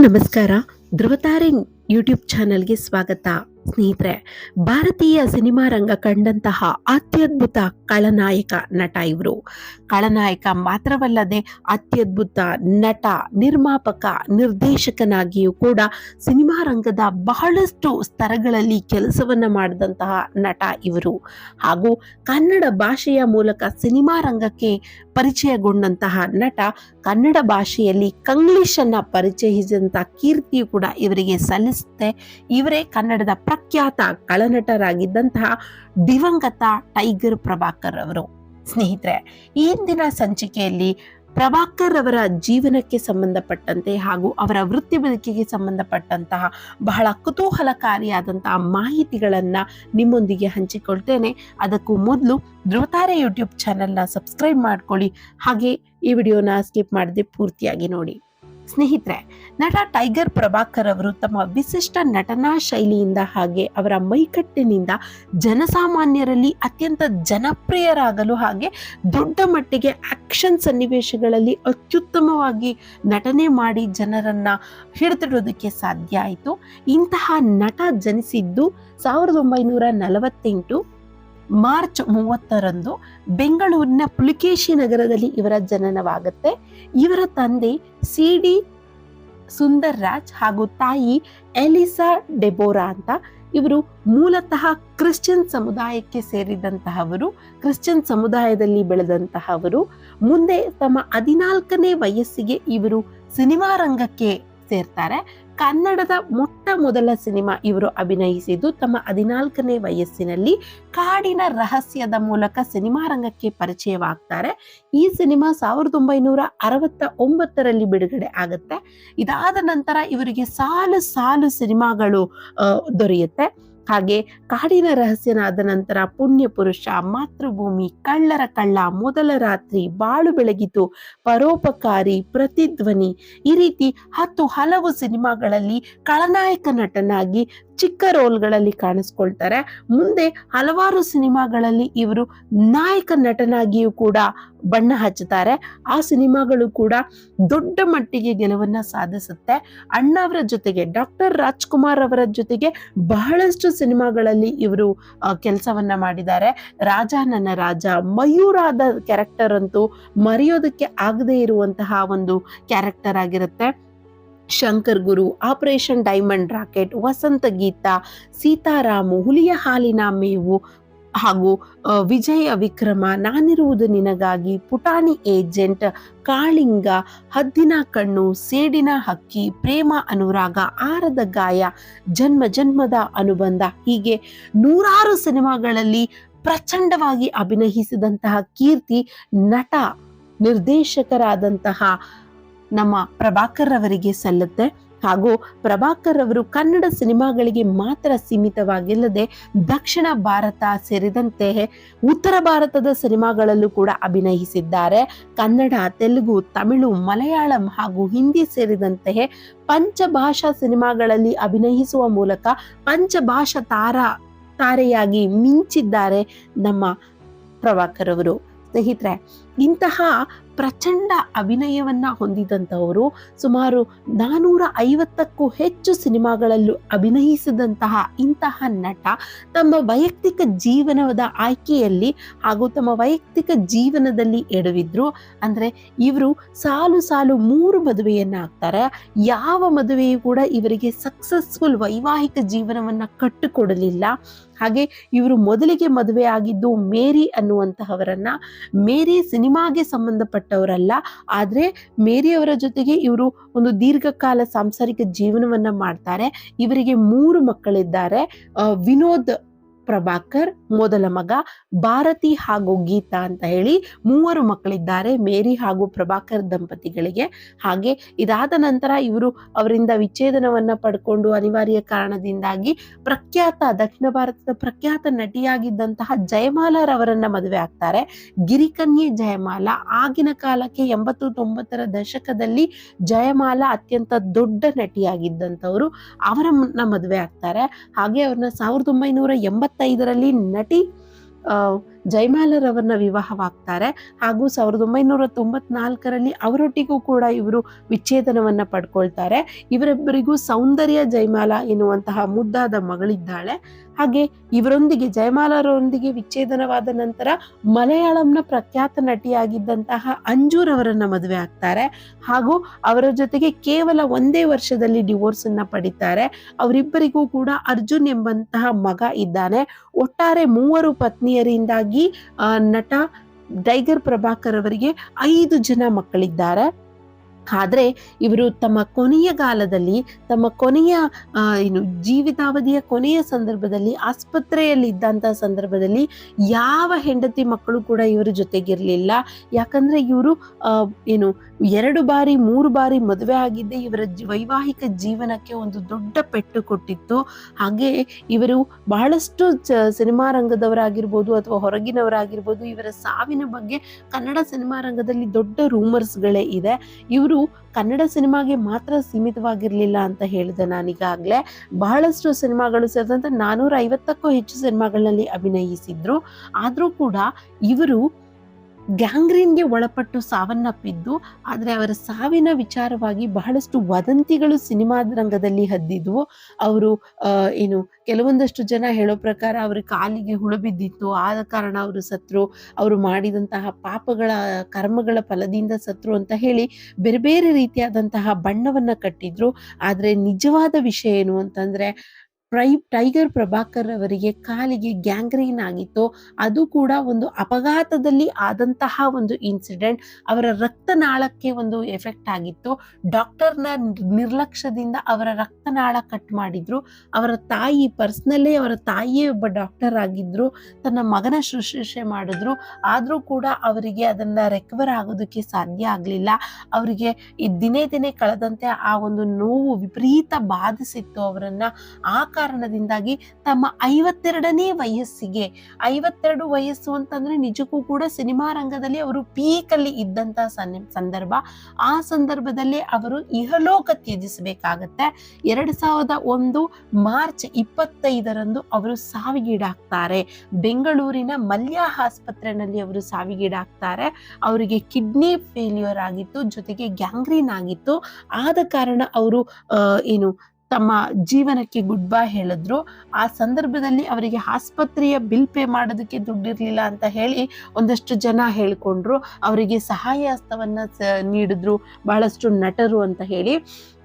ನಮಸ್ಕಾರ. ಧ್ರುವತಾರೆ ಯೂಟ್ಯೂಬ್ ಚಾನೆಲ್ಗೆ ಸ್ವಾಗತ. ಸ್ನೇಹಿತರೆ, ಭಾರತೀಯ ಸಿನಿಮಾ ರಂಗ ಕಂಡಂತಹ ಅತ್ಯದ್ಭುತ ಖಳನಾಯಕ ನಟ ಇವರು. ಖಳನಾಯಕ ಮಾತ್ರವಲ್ಲದೆ ಅತ್ಯದ್ಭುತ ನಟ, ನಿರ್ಮಾಪಕ, ನಿರ್ದೇಶಕನಾಗಿಯೂ ಕೂಡ ಸಿನಿಮಾ ರಂಗದ ಬಹಳಷ್ಟು ಸ್ತರಗಳಲ್ಲಿ ಕೆಲಸವನ್ನ ಮಾಡಿದಂತಹ ನಟ ಇವರು. ಹಾಗೂ ಕನ್ನಡ ಭಾಷೆಯ ಮೂಲಕ ಸಿನಿಮಾ ರಂಗಕ್ಕೆ ಪರಿಚಯಗೊಂಡಂತಹ ನಟ ಕನ್ನಡ ಭಾಷೆಯಲ್ಲಿ ಕಂಗ್ಲೀಷನ್ನು ಪರಿಚಯಿಸಿದಂಥ ಕೀರ್ತಿಯು ಕೂಡ ಇವರಿಗೆ ಸಲ್ಲಿಸುತ್ತೆ ಇವರೇ ಕನ್ನಡದ ಪ್ರಖ್ಯಾತ ಕಳನಟರಾಗಿದ್ದಂತಹ ದಿವಂಗತ ಟೈಗರ್ ಪ್ರಭಾಕರ್ ಅವರು. ಸ್ನೇಹಿತರೆ ಈ ಹಿಂದಿನ ಸಂಚಿಕೆಯಲ್ಲಿ ಪ್ರಭಾಕರ್ ಅವರ ಜೀವನಕ್ಕೆ ಸಂಬಂಧಪಟ್ಟಂತೆ ಹಾಗೂ ಅವರ ವೃತ್ತಿ ಬದುಕಿಗೆ ಸಂಬಂಧಪಟ್ಟಂತಹ ಬಹಳ ಕುತೂಹಲಕಾರಿಯಾದಂತಹ ಮಾಹಿತಿಗಳನ್ನು ನಿಮ್ಮೊಂದಿಗೆ ಹಂಚಿಕೊಳ್ತೇನೆ. ಅದಕ್ಕೂ ಮೊದಲು ಧ್ರುವತಾರೆ ಯೂಟ್ಯೂಬ್ ಚಾನೆಲ್ನ ಸಬ್ಸ್ಕ್ರೈಬ್ ಮಾಡ್ಕೊಳ್ಳಿ. ಹಾಗೆ ಈ ವಿಡಿಯೋನ ಸ್ಕಿಪ್ ಮಾಡದೆ ಪೂರ್ತಿಯಾಗಿ ನೋಡಿ. ಸ್ನೇಹಿತರೆ, ನಟ ಟೈಗರ್ ಪ್ರಭಾಕರ್ ಅವರು ತಮ್ಮ ವಿಶಿಷ್ಟ ನಟನಾ ಶೈಲಿಯಿಂದ ಹಾಗೆ ಅವರ ಮೈಕಟ್ಟಿನಿಂದ ಜನಸಾಮಾನ್ಯರಲ್ಲಿ ಅತ್ಯಂತ ಜನಪ್ರಿಯರಾಗಲು ಹಾಗೆ ದೊಡ್ಡ ಮಟ್ಟಿಗೆ ಆಕ್ಷನ್ ಸನ್ನಿವೇಶಗಳಲ್ಲಿ ಅತ್ಯುತ್ತಮವಾಗಿ ನಟನೆ ಮಾಡಿ ಜನರನ್ನು ಹಿಡಿದಿಡೋದಕ್ಕೆ ಸಾಧ್ಯ ಆಯಿತು. ಇಂತಹ ನಟ ಜನಿಸಿದ್ದು ಸಾವಿರದ ಒಂಬೈನೂರ ನಲವತ್ತೆಂಟು. ಮಾರ್ಚ್ ಮೂವತ್ತರಂದು ಬೆಂಗಳೂರಿನ ಪುಲಿಕೇಶಿ ನಗರದಲ್ಲಿ ಇವರ ಜನನವಾಗುತ್ತೆ. ಇವರ ತಂದೆ ಸಿ ಡಿ ಸುಂದರ್ ರಾಜ್ ಹಾಗೂ ತಾಯಿ ಎಲಿಸಾ ಡೆಬೋರಾ ಅಂತ ಇವರು ಮೂಲತಃ ಕ್ರಿಶ್ಚಿಯನ್ ಸಮುದಾಯಕ್ಕೆ ಸೇರಿದಂತಹವರು, ಕ್ರಿಶ್ಚಿಯನ್ ಸಮುದಾಯದಲ್ಲಿ ಬೆಳೆದಂತಹವರು. ಮುಂದೆ ತಮ್ಮ ಹದಿನಾಲ್ಕನೇ ವಯಸ್ಸಿಗೆ ಇವರು ಸಿನಿಮಾ ರಂಗಕ್ಕೆ ಸೇರ್ತಾರೆ. ಕನ್ನಡದ ಮೊಟ್ಟ ಮೊದಲ ಸಿನಿಮಾ ಇವರು ಅಭಿನಯಿಸಿದ್ದು ತಮ್ಮ ಹದಿನಾಲ್ಕನೇ ವಯಸ್ಸಿನಲ್ಲಿ ಕಾಡಿನ ರಹಸ್ಯದ ಮೂಲಕ ಸಿನಿಮಾ ರಂಗಕ್ಕೆ ಪರಿಚಯವಾಗ್ತಾರೆ. ಈ ಸಿನಿಮಾ ಸಾವಿರದ ಒಂಬೈನೂರ ಅರವತ್ತ ಒಂಬತ್ತರಲ್ಲಿ ಬಿಡುಗಡೆ ಆಗುತ್ತೆ. ಇದಾದ ನಂತರ ಇವರಿಗೆ ಸಾಲು ಸಾಲು ಸಿನಿಮಾಗಳು ದೊರೆಯುತ್ತೆ. ಹಾಗೆ ಕಾಡಿನ ರಹಸ್ಯನಾದ ನಂತರ ಪುಣ್ಯ ಪುರುಷ ಮಾತೃಭೂಮಿ, ಕಳ್ಳರ ಕಳ್ಳ, ಮೊದಲ ರಾತ್ರಿ, ಬಾಳು ಬೆಳಗಿತು, ಪರೋಪಕಾರಿ, ಪ್ರತಿಧ್ವನಿ, ಈ ರೀತಿ ಹತ್ತು ಹಲವು ಸಿನಿಮಾಗಳಲ್ಲಿ ಖಳನಾಯಕ ನಟನಾಗಿ ಚಿಕ್ಕ ರೋಲ್ಗಳಲ್ಲಿ ಕಾಣಿಸ್ಕೊಳ್ತಾರೆ. ಮುಂದೆ ಹಲವಾರು ಸಿನಿಮಾಗಳಲ್ಲಿ ಇವರು ನಾಯಕ ನಟನಾಗಿಯೂ ಕೂಡ ಬಣ್ಣ ಹಚ್ಚುತ್ತಾರೆ. ಆ ಸಿನಿಮಾಗಳು ಕೂಡ ದೊಡ್ಡ ಮಟ್ಟಿಗೆ ಗೆಲುವನ್ನು ಸಾಧಿಸುತ್ತೆ. ಅಣ್ಣವರ ಜೊತೆಗೆ ಡಾಕ್ಟರ್ ರಾಜ್ಕುಮಾರ್ ಅವರ ಜೊತೆಗೆ ಬಹಳಷ್ಟು ಸಿನಿಮಾಗಳಲ್ಲಿ ಇವರು ಕೆಲಸವನ್ನ ಮಾಡಿದ್ದಾರೆ. ರಾಜ ನನ್ನ ರಾಜ. ಮಯೂರಾದ ಕ್ಯಾರೆಕ್ಟರ್ ಅಂತೂ ಮರೆಯೋದಕ್ಕೆ ಆಗದೇ ಇರುವಂತಹ ಒಂದು ಕ್ಯಾರೆಕ್ಟರ್ ಆಗಿರುತ್ತೆ. Shankar Guru operation diamond racket Vasantha Geetha, Seetharamu, ಹುಲಿಯ ಹಾಲಿನ ಮೇವು ಹಾಗೂ ವಿಜಯ ವಿಕ್ರಮ, ನಾನಿರುವುದು ನಿನಗಾಗಿ ಪುಟಾಣಿ ಏಜೆಂಟ್ ಕಾಳಿಂಗ, ಹದ್ದಿನ ಕಣ್ಣು, ಸೇಡಿನ ಹಕ್ಕಿ, ಪ್ರೇಮ ಅನುರಾಗ, ಆರದ ಗಾಯ, ಜನ್ಮ ಜನ್ಮದ ಅನುಬಂಧ, ಹೀಗೆ ನೂರಾರು ಸಿನಿಮಾಗಳಲ್ಲಿ ಪ್ರಚಂಡವಾಗಿ ಅಭಿನಯಿಸಿದಂತಹ ಕೀರ್ತಿ ನಟ, ನಿರ್ದೇಶಕರಾದಂತಹ ನಮ್ಮ ಪ್ರಭಾಕರ್ ಅವರಿಗೆ ಸಲ್ಲುತ್ತೆ. ಹಾಗೂ ಪ್ರಭಾಕರ್ ಅವರು ಕನ್ನಡ ಸಿನಿಮಾಗಳಿಗೆ ಮಾತ್ರ ಸೀಮಿತವಾಗಿಲ್ಲದೆ ದಕ್ಷಿಣ ಭಾರತ ಸೇರಿದಂತೆ ಉತ್ತರ ಭಾರತದ ಸಿನಿಮಾಗಳಲ್ಲೂ ಕೂಡ ಅಭಿನಯಿಸಿದ್ದಾರೆ. ಕನ್ನಡ, ತೆಲುಗು, ತಮಿಳು, ಮಲಯಾಳಂ ಹಾಗೂ ಹಿಂದಿ ಸೇರಿದಂತೆ ಪಂಚಭಾಷಾ ಸಿನಿಮಾಗಳಲ್ಲಿ ಅಭಿನಯಿಸುವ ಮೂಲಕ ಪಂಚಭಾಷಾ ತಾರ, ತಾರೆಯಾಗಿ ಮಿಂಚಿದ್ದಾರೆ ನಮ್ಮ ಪ್ರಭಾಕರ್ ಅವರು. ಸ್ನೇಹಿತರೆ ಇಂತಹ ಪ್ರಚಂಡ ಅಭಿನಯವನ್ನ ಹೊಂದಿದಂಥವರು ಸುಮಾರು ನಾನ್ನೂರ ಐವತ್ತಕ್ಕೂ ಹೆಚ್ಚು ಸಿನಿಮಾಗಳಲ್ಲೂ ಅಭಿನಯಿಸಿದಂತಹ ಇಂತಹ ನಟ ತಮ್ಮ ವೈಯಕ್ತಿಕ ಜೀವನದ ಆಯ್ಕೆಯಲ್ಲಿ ಹಾಗೂ ತಮ್ಮ ವೈಯಕ್ತಿಕ ಜೀವನದಲ್ಲಿ ಎಡವಿದ್ರು. ಅಂದ್ರೆ ಇವರು ಸಾಲು ಸಾಲು ಮೂರು ಮದುವೆಯನ್ನು ಆಗ್ತಾರೆ ಯಾವ ಮದುವೆಯೂ ಕೂಡ ಇವರಿಗೆ ಸಕ್ಸಸ್ಫುಲ್ ವೈವಾಹಿಕ ಜೀವನವನ್ನ ಕಟ್ಟಿಕೊಡಲಿಲ್ಲ. ಹಾಗೆ ಇವರು ಮೊದಲಿಗೆ ಮದುವೆ ಆಗಿದ್ದು ಮೇರಿ ಅನ್ನುವಂತಹವರನ್ನ ಮೇರಿ ಸಿನಿಮಾಗೆ ಸಂಬಂಧಪಟ್ಟವರಲ್ಲ, ಆದರೆ ಮೇರಿಯವರ ಜೊತೆಗೆ ಇವರು ಒಂದು ದೀರ್ಘಕಾಲ ಸಾಂಸಾರಿಕ ಜೀವನವನ್ನು ಮಾಡ್ತಾರೆ. ಇವರಿಗೆ ಮೂರು ಮಕ್ಕಳಿದ್ದಾರೆ. ವಿನೋದ್ ಪ್ರಭಾಕರ್, ಮೊದಲ ಮಗ ಭಾರತಿ ಹಾಗೂ ಗೀತಾ ಅಂತ ಹೇಳಿ ಮೂವರು ಮಕ್ಕಳಿದ್ದಾರೆ. ಮೇರಿ ಹಾಗೂ ಪ್ರಭಾಕರ್ ದಂಪತಿಗಳಿಗೆ. ಹಾಗೆ ಇದಾದ ನಂತರ ಇವರು ಅವರಿಂದ ವಿಚ್ಛೇದನವನ್ನ ಪಡ್ಕೊಂಡು ಅನಿವಾರ್ಯ ಕಾರಣದಿಂದಾಗಿ ಪ್ರಖ್ಯಾತ, ದಕ್ಷಿಣ ಭಾರತದ ಪ್ರಖ್ಯಾತ ನಟಿಯಾಗಿದ್ದಂತಹ ಜಯಮಾಲಾರವರನ್ನ ಮದುವೆ ಆಗ್ತಾರೆ. ಗಿರಿಕನ್ಯೆ ಜಯಮಾಲ, ಆಗಿನ ಕಾಲಕ್ಕೆ ಎಂಬತ್ತು ತೊಂಬತ್ತರ ದಶಕದಲ್ಲಿ ಜಯಮಾಲ ಅತ್ಯಂತ ದೊಡ್ಡ ನಟಿಯಾಗಿದ್ದಂಥವರು ಅವರನ್ನ ಮದುವೆ ಆಗ್ತಾರೆ. ಹಾಗೆ ಅವ್ರನ್ನ ಸಾವಿರದ ಒಂಬೈನೂರ ಎಂಬತ್ತೈದರಲ್ಲಿ ನಟಿ ಜಯಮಾಲರವರನ್ನ ವಿವಾಹವಾಗ್ತಾರೆ. ಹಾಗೂ ಸಾವಿರದ ಒಂಬೈನೂರ ತೊಂಬತ್ನಾಲ್ಕರಲ್ಲಿ ಅವರೊಟ್ಟಿಗೂ ಕೂಡ ಇವರು ವಿಚ್ಛೇದನವನ್ನು ಪಡ್ಕೊಳ್ತಾರೆ. ಇವರಿಬ್ಬರಿಗೂ ಸೌಂದರ್ಯ ಜಯಮಾಲ ಎನ್ನುವಂತಹ ಮುದ್ದಾದ ಮಗಳಿದ್ದಾಳೆ. ಹಾಗೆ ಇವರೊಂದಿಗೆ, ಜಯಮಾಲರೊಂದಿಗೆ ವಿಚ್ಛೇದನವಾದ ನಂತರ ಮಲಯಾಳಂನ ಪ್ರಖ್ಯಾತ ನಟಿಯಾಗಿದ್ದಂತಹ ಅಂಜೂರ್ ಅವರನ್ನ ಮದುವೆ ಆಗ್ತಾರೆ. ಹಾಗೂ ಅವರ ಜೊತೆಗೆ ಕೇವಲ ಒಂದೇ ವರ್ಷದಲ್ಲಿ ಡಿವೋರ್ಸ್ ಅನ್ನ ಪಡಿತಾರೆ. ಅವರಿಬ್ಬರಿಗೂ ಕೂಡ ಅರ್ಜುನ್ ಎಂಬಂತಹ ಮಗ ಇದ್ದಾನೆ. ಒಟ್ಟಾರೆ ಮೂವರು ಪತ್ನಿಯರಿಂದಾಗಿ ನಟ ಡೈಗರ್ ಪ್ರಭಾಕರ್ ಅವರಿಗೆ ಐದು ಜನ ಮಕ್ಕಳಿದ್ದಾರೆ. ಆದ್ರೆ ಇವರು ತಮ್ಮ ಕೊನೆಯ ಕಾಲದಲ್ಲಿ, ತಮ್ಮ ಕೊನೆಯ ಏನು ಜೀವಿತಾವಧಿಯ ಕೊನೆಯ ಸಂದರ್ಭದಲ್ಲಿ, ಆಸ್ಪತ್ರೆಯಲ್ಲಿ ಇದ್ದಂಥ ಸಂದರ್ಭದಲ್ಲಿ ಯಾವ ಹೆಂಡತಿ ಮಕ್ಕಳು ಕೂಡ ಇವರ ಜೊತೆಗಿರಲಿಲ್ಲ. ಯಾಕಂದ್ರೆ ಇವರು ಏನು ಎರಡು ಬಾರಿ, ಮೂರು ಬಾರಿ ಮದುವೆ ಆಗಿದ್ದೆ ಇವರ ವೈವಾಹಿಕ ಜೀವನಕ್ಕೆ ಒಂದು ದೊಡ್ಡ ಪೆಟ್ಟು ಕೊಟ್ಟಿತ್ತು. ಹಾಗೆ ಇವರು ಬಹಳಷ್ಟು ಸಿನಿಮಾ ರಂಗದವರಾಗಿರ್ಬೋದು ಅಥವಾ ಹೊರಗಿನವರಾಗಿರ್ಬೋದು, ಇವರ ಸಾವಿನ ಬಗ್ಗೆ ಕನ್ನಡ ಸಿನಿಮಾ ರಂಗದಲ್ಲಿ ದೊಡ್ಡ ರೂಮರ್ಸ್ಗಳೇ ಇದೆ. ಇವರು ಕನ್ನಡ ಸಿನಿಮಾಗೆ ಮಾತ್ರ ಸೀಮಿತವಾಗಿರಲಿಲ್ಲ ಅಂತ ಹೇಳಿದೆ ನಾನೀಗಾಗಲೇ ಬಹಳಷ್ಟು ಸಿನಿಮಾಗಳು ಸೇರಿದಂತೆ ನಾನ್ನೂರ ಐವತ್ತಕ್ಕೂ ಹೆಚ್ಚು ಸಿನಿಮಾಗಳಲ್ಲಿ ಅಭಿನಯಿಸಿದ್ರು. ಆದರೂ ಕೂಡ ಇವರು ಗ್ಯಾಂಗ್ರೀನ್ಗೆ ಒಳಪಟ್ಟು ಸಾವನ್ನಪ್ಪಿದ್ದು ಆದರೆ ಅವರ ಸಾವಿನ ವಿಚಾರವಾಗಿ ಬಹಳಷ್ಟು ವದಂತಿಗಳು ಸಿನಿಮಾ ರಂಗದಲ್ಲಿ ಹದ್ದಿದ್ವು. ಅವರು ಏನು, ಕೆಲವೊಂದಷ್ಟು ಜನ ಹೇಳೋ ಪ್ರಕಾರ ಅವರ ಕಾಲಿಗೆ ಹುಳು ಬಿದ್ದಿತ್ತು. ಆದ ಕಾರಣ ಅವರು ಸತ್ರು, ಅವರು ಮಾಡಿದಂತಹ ಪಾಪಗಳ ಕರ್ಮಗಳ ಫಲದಿಂದ ಸತ್ರು ಅಂತ ಹೇಳಿ ಬೇರೆ ಬೇರೆ ರೀತಿಯಾದಂತಹ ಬಣ್ಣವನ್ನ ಕಟ್ಟಿದ್ರು. ಆದ್ರೆ ನಿಜವಾದ ವಿಷಯ ಏನು ಅಂತಂದ್ರೆ ಪ್ರೈ, ಟೈಗರ್ ಪ್ರಭಾಕರ್ ಅವರಿಗೆ ಕಾಲಿಗೆ ಗ್ಯಾಂಗ್ರೀನ್ ಆಗಿತ್ತು. ಅದು ಕೂಡ ಒಂದು ಅಪಘಾತದಲ್ಲಿ ಆದಂತಹ ಒಂದು ಇನ್ಸಿಡೆಂಟ್. ಅವರ ರಕ್ತನಾಳಕ್ಕೆ ಒಂದು ಎಫೆಕ್ಟ್ ಆಗಿತ್ತು. ಡಾಕ್ಟರ್ನ ನಿರ್ಲಕ್ಷ್ಯದಿಂದ ಅವರ ರಕ್ತನಾಳ ಕಟ್ ಮಾಡಿದ್ರು. ಅವರ ತಾಯಿ ಪರ್ಸ್ನಲ್ಲೇ ಅವರ ತಾಯಿಯೇ ಒಬ್ಬ ಡಾಕ್ಟರ್ ಆಗಿದ್ರು. ತನ್ನ ಮಗನ ಶುಶ್ರೂಷೆ ಮಾಡಿದ್ರು. ಆದರೂ ಕೂಡ ಅವರಿಗೆ ಅದನ್ನು ರೆಕವರ್ ಆಗೋದಕ್ಕೆ ಸಾಧ್ಯ ಆಗಲಿಲ್ಲ. ಅವರಿಗೆ ದಿನೇ ದಿನೇ ಕಳೆದಂತೆ ಆ ಒಂದು ನೋವು ವಿಪರೀತ ಬಾಧಿಸಿತ್ತು ಅವರನ್ನು. ಆ ಕಾರಣದಿಂದಾಗಿ ತಮ್ಮ ಐವತ್ತೆರಡನೇ ವಯಸ್ಸಿಗೆ, ಐವತ್ತೆರಡು ವಯಸ್ಸು ಅಂತಂದ್ರೆ ನಿಜಕ್ಕೂ ಕೂಡ ಸಿನಿಮಾ ರಂಗದಲ್ಲಿ ಅವರು ಪೀಕ್ ಅಲ್ಲಿ ಇದ್ದಂತ ಸಂದರ್ಭ. ಆ ಸಂದರ್ಭದಲ್ಲಿ ಅವರು ಇಹಲೋಕ ತ್ಯಜಿಸಬೇಕಾಗತ್ತೆ. ಎರಡ್ ಸಾವಿರದ ಒಂದು ಮಾರ್ಚ್ ಇಪ್ಪತ್ತೈದರಂದು ಅವರು ಸಾವಿಗೀಡಾಗ್ತಾರೆ. ಬೆಂಗಳೂರಿನ ಮಲ್ಯ ಆಸ್ಪತ್ರೆಯಲ್ಲಿ ಅವರು ಸಾವಿಗೀಡಾಗ್ತಾರೆ. ಅವರಿಗೆ ಕಿಡ್ನಿ ಫೇಲ್ಯೂರ್ ಆಗಿತ್ತು, ಜೊತೆಗೆ ಗ್ಯಾಂಗ್ರೀನ್ ಆಗಿತ್ತು. ಆದ ಕಾರಣ ಅವರು ಏನು ತಮ್ಮ ಜೀವನಕ್ಕೆ ಗುಡ್ ಬೈ ಹೇಳಿದ್ರು. ಆ ಸಂದರ್ಭದಲ್ಲಿ ಅವರಿಗೆ ಆಸ್ಪತ್ರೆಯ ಬಿಲ್ ಪೇ ಮಾಡೋದಕ್ಕೆ ದುಡ್ಡಿರಲಿಲ್ಲ ಅಂತ ಹೇಳಿ ಒಂದಷ್ಟು ಜನ ಹೇಳ್ಕೊಂಡ್ರು. ಅವರಿಗೆ ಸಹಾಯ ಹಸ್ತವನ್ನು ಸ- ನೀಡಿದ್ರು, ಬಹಳಷ್ಟು ನಟರು ಅಂತ ಹೇಳಿ.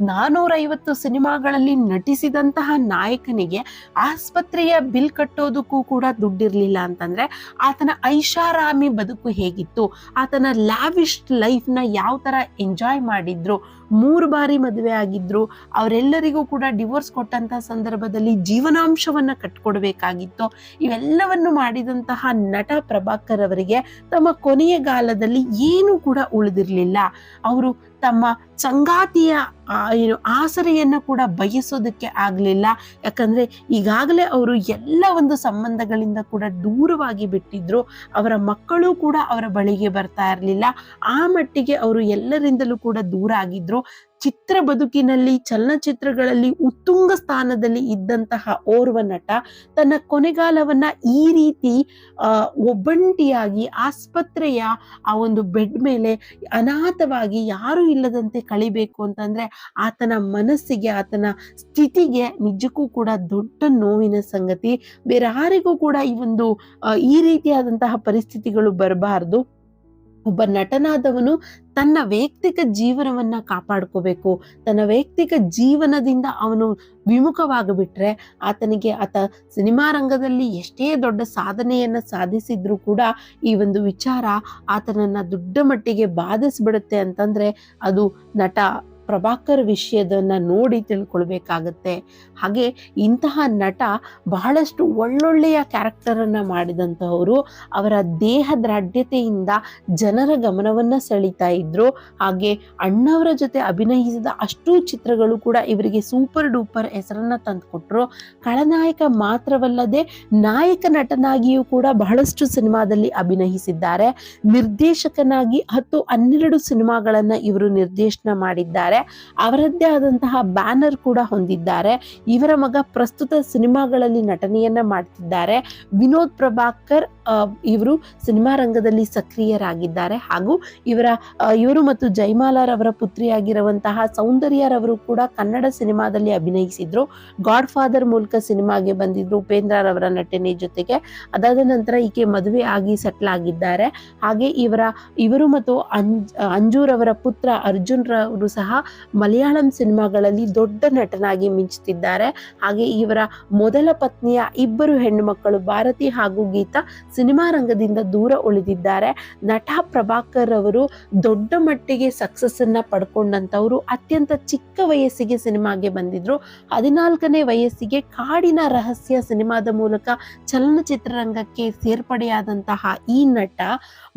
ನಾನೂರೈವತ್ತು ಸಿನಿಮಾಗಳಲ್ಲಿ ನಟಿಸಿದಂತಹ ನಾಯಕನಿಗೆ ಆಸ್ಪತ್ರೆಯ ಬಿಲ್ ಕಟ್ಟೋದಕ್ಕೂ ಕೂಡ ದುಡ್ಡಿರಲಿಲ್ಲ ಅಂತಂದರೆ, ಆತನ ಐಷಾರಾಮಿ ಬದುಕು ಹೇಗಿತ್ತು? ಆತನ ಲ್ಯಾವಿಶ್ ಲೈಫ್ನ ಯಾವ ಥರ ಎಂಜಾಯ್ ಮಾಡಿದ್ರು? ಮೂರು ಬಾರಿ ಮದುವೆ ಆಗಿದ್ರು, ಅವರೆಲ್ಲರಿಗೂ ಕೂಡ ಡಿವೋರ್ಸ್ ಕೊಟ್ಟಂತಹ ಸಂದರ್ಭದಲ್ಲಿ ಜೀವನಾಂಶವನ್ನ ಕಟ್ಕೊಡ್ಬೇಕಾಗಿತ್ತು. ಇವೆಲ್ಲವನ್ನು ಮಾಡಿದಂತಹ ನಟ ಪ್ರಭಾಕರ್ ಅವರಿಗೆ ತಮ್ಮ ಕೊನೆಯ ಕಾಲದಲ್ಲಿ ಏನು ಕೂಡ ಉಳಿದಿರಲಿಲ್ಲ. ಅವರು ತಮ್ಮ ಸಂಗಾತಿಯ ಏನು ಆಸರೆಯನ್ನು ಕೂಡ ಬಯಸೋದಕ್ಕೆ ಆಗಲಿಲ್ಲ. ಯಾಕಂದ್ರೆ ಈಗಾಗಲೇ ಅವರು ಎಲ್ಲ ಒಂದು ಸಂಬಂಧಗಳಿಂದ ಕೂಡ ದೂರವಾಗಿ ಬಿಟ್ಟಿದ್ರು. ಅವರ ಮಕ್ಕಳು ಕೂಡ ಅವರ ಬಳಿಗೆ ಬರ್ತಾ ಇರಲಿಲ್ಲ. ಆ ಮಟ್ಟಿಗೆ ಅವರು ಎಲ್ಲರಿಂದಲೂ ಕೂಡ ದೂರ ಆಗಿದ್ರು. ಚಿತ್ರ ಬದುಕಿನಲ್ಲಿ ಚಲನಚಿತ್ರಗಳಲ್ಲಿ ಉತ್ತುಂಗ ಸ್ಥಾನದಲ್ಲಿ ಇದ್ದಂತಹ ಓರ್ವ ನಟ ತನ್ನ ಕೊನೆಗಾಲವನ್ನ ಈ ರೀತಿ ಒಬ್ಬಂಟಿಯಾಗಿ ಆಸ್ಪತ್ರೆಯ ಆ ಒಂದು ಬೆಡ್ ಮೇಲೆ ಅನಾಥವಾಗಿ ಯಾರು ಇಲ್ಲದಂತೆ ಕಳಿಬೇಕು ಅಂತಂದ್ರೆ ಆತನ ಮನಸ್ಸಿಗೆ, ಆತನ ಸ್ಥಿತಿಗೆ ನಿಜಕ್ಕೂ ಕೂಡ ದೊಡ್ಡ ನೋವಿನ ಸಂಗತಿ. ಬೇರೆ ಯಾರಿಗೂ ಕೂಡ ಈ ಒಂದು ಈ ರೀತಿಯಾದಂತಹ ಪರಿಸ್ಥಿತಿಗಳು ಬರಬಾರ್ದು. ಒಬ್ಬ ನಟನಾದವನು ತನ್ನ ವೈಯಕ್ತಿಕ ಜೀವನವನ್ನ ಕಾಪಾಡ್ಕೋಬೇಕು. ತನ್ನ ವೈಯಕ್ತಿಕ ಜೀವನದಿಂದ ಅವನು ವಿಮುಖವಾಗಿಬಿಟ್ರೆ ಆತನಿಗೆ ಆತ ಸಿನಿಮಾ ರಂಗದಲ್ಲಿ ಎಷ್ಟೇ ದೊಡ್ಡ ಸಾಧನೆಯನ್ನ ಸಾಧಿಸಿದ್ರು ಕೂಡ ಈ ಒಂದು ವಿಚಾರ ಆತನನ್ನ ದೊಡ್ಡ ಮಟ್ಟಿಗೆ ಬಾಧಿಸ್ಬಿಡುತ್ತೆ ಅಂತಂದ್ರೆ ಅದು ನಟ ಪ್ರಭಾಕರ್ ವಿಷಯದನ್ನ ನೋಡಿ ತಿಳ್ಕೊಳ್ಬೇಕಾಗತ್ತೆ. ಹಾಗೆ ಇಂತಹ ನಟ ಬಹಳಷ್ಟು ಒಳ್ಳೊಳ್ಳೆಯ ಕ್ಯಾರೆಕ್ಟರನ್ನು ಮಾಡಿದಂಥವರು ಅವರ ದೇಹ ದ್ರಾಢ್ಯತೆಯಿಂದ ಜನರ ಗಮನವನ್ನು ಸೆಳೀತಾ ಇದ್ರು. ಹಾಗೆ ಅಣ್ಣವರ ಜೊತೆ ಅಭಿನಯಿಸಿದ ಅಷ್ಟೂ ಚಿತ್ರಗಳು ಕೂಡ ಇವರಿಗೆ ಸೂಪರ್ ಡೂಪರ್ ಹೆಸರನ್ನು ತಂದುಕೊಟ್ರು. ಖಳನಾಯಕ ಮಾತ್ರವಲ್ಲದೆ ನಾಯಕ ನಟನಾಗಿಯೂ ಕೂಡ ಬಹಳಷ್ಟು ಸಿನಿಮಾದಲ್ಲಿ ಅಭಿನಯಿಸಿದ್ದಾರೆ. ನಿರ್ದೇಶಕನಾಗಿ ಹತ್ತು ಹನ್ನೆರಡು ಸಿನಿಮಾಗಳನ್ನು ಇವರು ನಿರ್ದೇಶನ ಮಾಡಿದ್ದಾರೆ. ಅವರದ್ದೇ ಆದಂತಹ ಬ್ಯಾನರ್ ಕೂಡ ಹೊಂದಿದ್ದಾರೆ. ಇವರ ಮಗ ಪ್ರಸ್ತುತ ಸಿನಿಮಾಗಳಲ್ಲಿ ನಟನೆಯನ್ನ ಮಾಡ್ತಿದ್ದಾರೆ. ವಿನೋದ್ ಪ್ರಭಾಕರ್ ಇವರು ಸಿನಿಮಾ ರಂಗದಲ್ಲಿ ಸಕ್ರಿಯರಾಗಿದ್ದಾರೆ. ಹಾಗೂ ಇವರ ಇವರು ಮತ್ತು ಜೈಮಾಲಾರವರ ಪುತ್ರಿಯಾಗಿರುವಂತಹ ಸೌಂದರ್ಯರವರು ಕೂಡ ಕನ್ನಡ ಸಿನಿಮಾದಲ್ಲಿ ಅಭಿನಯಿಸಿದ್ರು. ಗಾಡ್ ಫಾದರ್ ಮೂಲಕ ಸಿನಿಮಾಗೆ ಬಂದಿದ್ರು ಉಪೇಂದ್ರರವರ ನಟನೆ ಜೊತೆಗೆ. ಅದಾದ ನಂತರ ಈಕೆ ಮದುವೆ ಆಗಿ ಸೆಟ್ಲ್ ಆಗಿದ್ದಾರೆ. ಹಾಗೆ ಇವರ, ಇವರು ಮತ್ತು ಅಂಜ್ ಅಂಜೂರವರ ಪುತ್ರ ಅರ್ಜುನ್ ರವರು ಸಹ ಮಲಯಾಳಂ ಸಿನಿಮಾಗಳಲ್ಲಿ ದೊಡ್ಡ ನಟನಾಗಿ ಮಿಂಚುತ್ತಿದ್ದಾರೆ. ಹಾಗೆ ಇವರ ಮೊದಲ ಪತ್ನಿಯ ಇಬ್ಬರು ಹೆಣ್ಣು ಮಕ್ಕಳು ಭಾರತಿ ಹಾಗೂ ಗೀತಾ ಸಿನಿಮಾ ರಂಗದಿಂದ ದೂರ ಉಳಿದಿದ್ದಾರೆ. ನಟ ಪ್ರಭಾಕರ್ ಅವರು ದೊಡ್ಡ ಮಟ್ಟಿಗೆ ಸಕ್ಸಸ್ ಅನ್ನ ಪಡ್ಕೊಂಡಂತವರು ಅತ್ಯಂತ ಚಿಕ್ಕ ವಯಸ್ಸಿಗೆ ಸಿನಿಮಾಗೆ ಬಂದಿದ್ರು. ಹದಿನಾಲ್ಕನೇ ವಯಸ್ಸಿಗೆ ಕಾಡಿನ ರಹಸ್ಯ ಸಿನಿಮಾದ ಮೂಲಕ ಚಲನಚಿತ್ರರಂಗಕ್ಕೆ ಸೇರ್ಪಡೆಯಾದಂತಹ ಈ ನಟ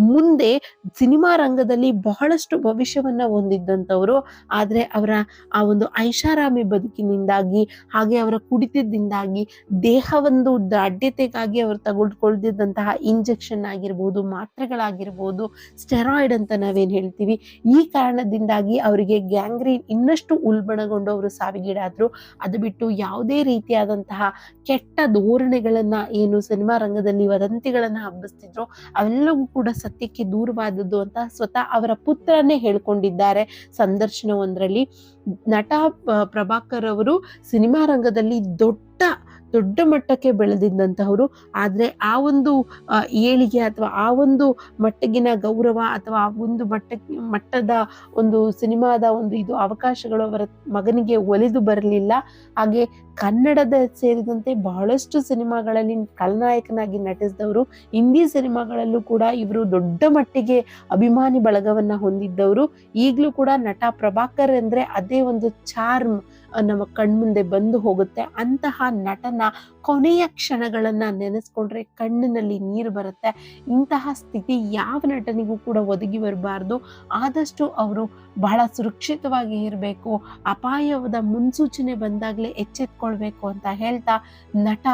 ಮುಂದೆ ಸಿನಿಮಾ ರಂಗದಲ್ಲಿ ಬಹಳಷ್ಟು ಭವಿಷ್ಯವನ್ನ ಹೊಂದಿದ್ದಂಥವ್ರು. ಆದ್ರೆ ಅವರ ಆ ಒಂದು ಐಷಾರಾಮಿ ಬದುಕಿನಿಂದಾಗಿ ಹಾಗೆ ಅವರ ಕುಡಿತದಿಂದಾಗಿ ದೇಹ ಒಂದು ದಾಢ್ಯತೆಗಾಗಿ ಅವರು ತಗೊಳ್ಕೊಳ್ದಿದ್ದಂತಹ ಇಂಜೆಕ್ಷನ್ ಆಗಿರ್ಬೋದು, ಮಾತ್ರೆಗಳಾಗಿರ್ಬೋದು, ಸ್ಟೆರಾಯ್ಡ್ ಅಂತ ನಾವೇನು ಹೇಳ್ತೀವಿ, ಈ ಕಾರಣದಿಂದಾಗಿ ಅವರಿಗೆ ಗ್ಯಾಂಗ್ರೀನ್ ಇನ್ನಷ್ಟು ಉಲ್ಬಣಗೊಂಡು ಅವರು ಸಾವಿಗೀಡಾದ್ರು. ಅದು ಬಿಟ್ಟು ಯಾವುದೇ ರೀತಿಯಾದಂತಹ ಕೆಟ್ಟ ಧೋರಣೆಗಳನ್ನು ಏನು ಸಿನಿಮಾ ರಂಗದಲ್ಲಿ ವದಂತಿಗಳನ್ನು ಹಬ್ಬಿಸ್ತಿದ್ರು, ಅವೆಲ್ಲವೂ ಕೂಡ ಸತ್ಯಕ್ಕೆ ದೂರವಾದದ್ದು ಅಂತ ಸ್ವತಃ ಅವರ ಪುತ್ರನೇ ಹೇಳ್ಕೊಂಡಿದ್ದಾರೆ. ಸಂದರ್ಶನವೊಂದರಲ್ಲಿ ನಟ ಪ್ರಭಾಕರ್ ಅವರು ಸಿನಿಮಾ ರಂಗದಲ್ಲಿ ದೊಡ್ಡ ದೊಡ್ಡ ಮಟ್ಟಕ್ಕೆ ಬೆಳೆದಿದ್ದಂತಹವರು. ಆದರೆ ಆ ಒಂದು ಏಳಿಗೆ ಅಥವಾ ಆ ಒಂದು ಮಟ್ಟಗಿನ ಗೌರವ ಅಥವಾ ಆ ಒಂದು ಮಟ್ಟ, ಮಟ್ಟದ ಒಂದು ಸಿನಿಮಾದ ಒಂದು ಇದು ಅವಕಾಶಗಳು ಅವರ ಮಗನಿಗೆ ಒಲಿದು ಬರಲಿಲ್ಲ. ಹಾಗೆ ಕನ್ನಡದ ಸೇರಿದಂತೆ ಬಹಳಷ್ಟು ಸಿನಿಮಾಗಳಲ್ಲಿ ಖಳನಾಯಕನಾಗಿ ನಟಿಸಿದವರು, ಹಿಂದಿ ಸಿನಿಮಾಗಳಲ್ಲೂ ಕೂಡ ಇವರು ದೊಡ್ಡ ಮಟ್ಟಿಗೆ ಅಭಿಮಾನಿ ಬಳಗವನ್ನ ಹೊಂದಿದ್ದವರು. ಈಗಲೂ ಕೂಡ ನಟ ಪ್ರಭಾಕರ್ ಅಂದ್ರೆ ಅದೇ ಒಂದು ಚಾರ್ಮ್. ನಮ್ಮ ಕಣ್ಮುಂದೆ ಬಂದು ಹೋಗುತ್ತೆ. ಅಂತಹ ನಟನ ಕೊನೆಯ ಕ್ಷಣಗಳನ್ನ ನೆನೆಸ್ಕೊಂಡ್ರೆ ಕಣ್ಣಿನಲ್ಲಿ ನೀರು ಬರುತ್ತೆ. ಇಂತಹ ಸ್ಥಿತಿ ಯಾವ ನಟನಿಗೂ ಕೂಡ ಒದಗಿ ಬರಬಾರ್ದು. ಆದಷ್ಟು ಅವರು ಬಹಳ ಸುರಕ್ಷಿತವಾಗಿ ಇರಬೇಕು. ಅಪಾಯದ ಮುನ್ಸೂಚನೆ ಬಂದಾಗಲೇ ಎಚ್ಚೆತ್ಕೊಳ್ಬೇಕು ಅಂತ ಹೇಳ್ತಾ ನಟ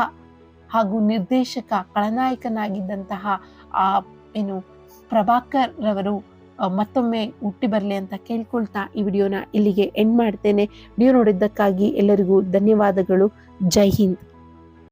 ಹಾಗೂ ನಿರ್ದೇಶಕ, ಖಳನಾಯಕನಾಗಿದ್ದಂತಹ ಆ, ಏನು, ಪ್ರಭಾಕರ್ ರವರು ಮತ್ತೊಮ್ಮೆ ಹುಟ್ಟಿ ಬರಲಿ ಅಂತ ಕೇಳ್ಕೊಳ್ತಾ ಈ ವಿಡಿಯೋನ ಇಲ್ಲಿಗೆ ಎಂಡ್ ಮಾಡ್ತೇನೆ. ವಿಡಿಯೋ ನೋಡಿದ್ದಕ್ಕಾಗಿ ಎಲ್ಲರಿಗೂ ಧನ್ಯವಾದಗಳು. ಜೈ ಹಿಂದ್.